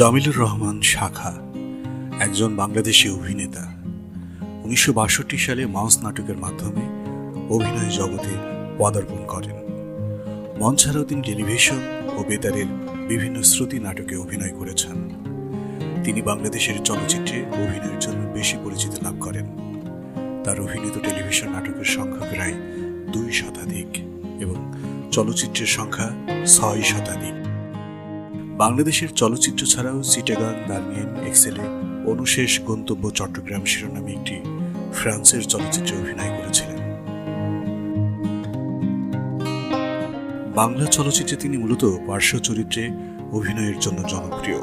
জামিলুর রহমান শাখা, একজন বাংলাদেশি অভিনেতা। উনিশশো বাষট্টি সালে মাউস নাটকের মাধ্যমে অভিনয় জগতে পদার্পণ করেন। মঞ্চ ছাড়াও তিনি টেলিভিশন ও বেতারের বিভিন্ন শ্রুতি নাটকে অভিনয় করেছেন। তিনি বাংলাদেশের চলচ্চিত্রে অভিনয়ের জন্য বেশি পরিচিতি লাভ করেন। তার অভিনীত টেলিভিশন নাটকের সংখ্যা প্রায় দুই শতাধিক এবং চলচ্চিত্রের সংখ্যা ছয় শতাধিক। বাংলাদেশের চলচ্চিত্র ছাড়াও সিটাগাং দার্মিয়ান এক্সেলে, অনুশেষ, গন্তব্য, চট্টগ্রাম শিরোনামে একটি ফ্রান্সের চলচ্চিত্রে অভিনয় করেছিলেন। বাংলা চলচ্চিত্রে তিনি মূলত পার্শ্ব চরিত্রে অভিনয়ের জন্য জনপ্রিয়।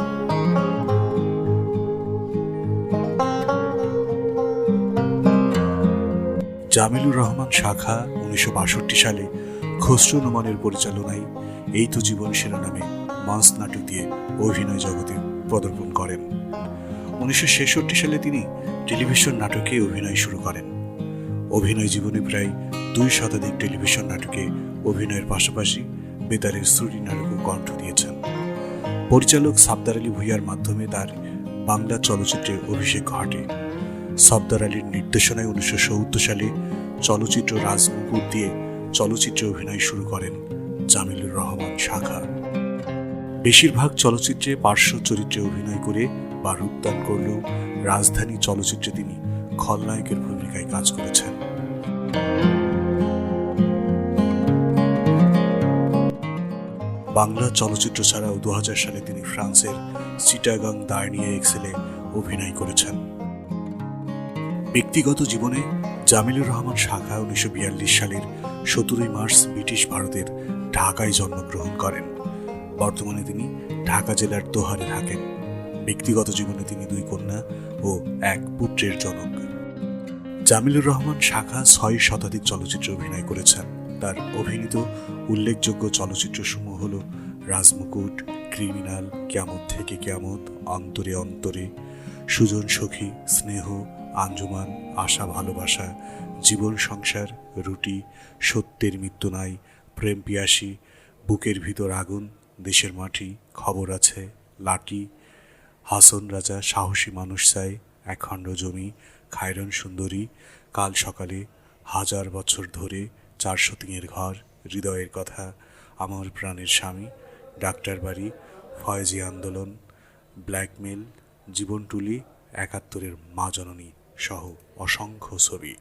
জামিলুর রহমান শাখা উনিশশো বাষট্টি সালে খসরু নোমানের পরিচালনায় এই তো জীবন শিরোনামে মাস নাটক দিয়ে অভিনয় জগতে পদার্পণ করেন। উনিশশো ছেষট্টি সালে তিনি টেলিভিশন নাটকে অভিনয় শুরু করেন। অভিনয় জীবনে প্রায় দুই শতাধিক টেলিভিশন নাটকে অভিনয়ের পাশাপাশি বেতারের শ্রুতি নাটকও কণ্ঠ দিয়েছেন। পরিচালক সাবদার আলী ভুইয়ার মাধ্যমে তার বাংলা চলচ্চিত্রে অভিষেক ঘটে। সাবদার আলীর নির্দেশনায় উনিশশো সত্তর সালে চলচ্চিত্র রাজমুকুট দিয়ে চলচ্চিত্রে অভিনয় শুরু করেন জামিলুর রহমান শাখা। বেশিরভাগ চলচ্চিত্রে পার্শ্ব চরিত্রে অভিনয় করে বা রূপদান করলেও রাজধানী চলচ্চিত্রে তিনি খলনায়কের ভূমিকায় কাজ করেছেন। বাংলা চলচ্চিত্র ছাড়াও দু হাজার সালে তিনি ফ্রান্সের সিটাগাং দার্নিয়ে এক্সেলে অভিনয় করেছেন। ব্যক্তিগত জীবনে জামিলুর রহমান শাখা উনিশশো বিয়াল্লিশ সালের সতেরোই মার্চ ব্রিটিশ ভারতের ঢাকায় জন্মগ্রহণ করেন। বর্তমানে তিনি ঢাকা জেলার দোহারে থাকেন ব্যক্তিগত জীবনে তিনি দুই কন্যা ও এক পুত্রের জনক। জামিলুর রহমান শাখা ছয় শতাধিক চলচ্চিত্রে অভিনয় করেছেন। তার অভিনীত উল্লেখযোগ্য চলচ্চিত্রসমূহ হল রাজমুকুট, ক্রিমিনাল ক্যামত থেকে ক্যামত অন্তরে অন্তরে, সুজন সখী, স্নেহ, আঞ্জুমান, আশা ভালোবাসা, জীবন সংসার, রুটি, সত্যের মৃত্যু নাই, প্রেম পিয়াসী, বুকের ভিতর আগুন দেশের মাটি, খবর আছে লাটি হাসন রাজা, সাহসী মানুষ চাই একখণ্ড জমি, খায়রন সুন্দরী, কাল সকালে হাজার বছর ধরে চারশো তিনের ঘর, হৃদয়ের কথা, আমার প্রাণের স্বামী, ডাক্তার বাড়ি, ফয়েজি আন্দোলন, ব্ল্যাকমেল, জীবনটুলি, একাত্তরের মা জননী সহ অসংখ্য ছবি।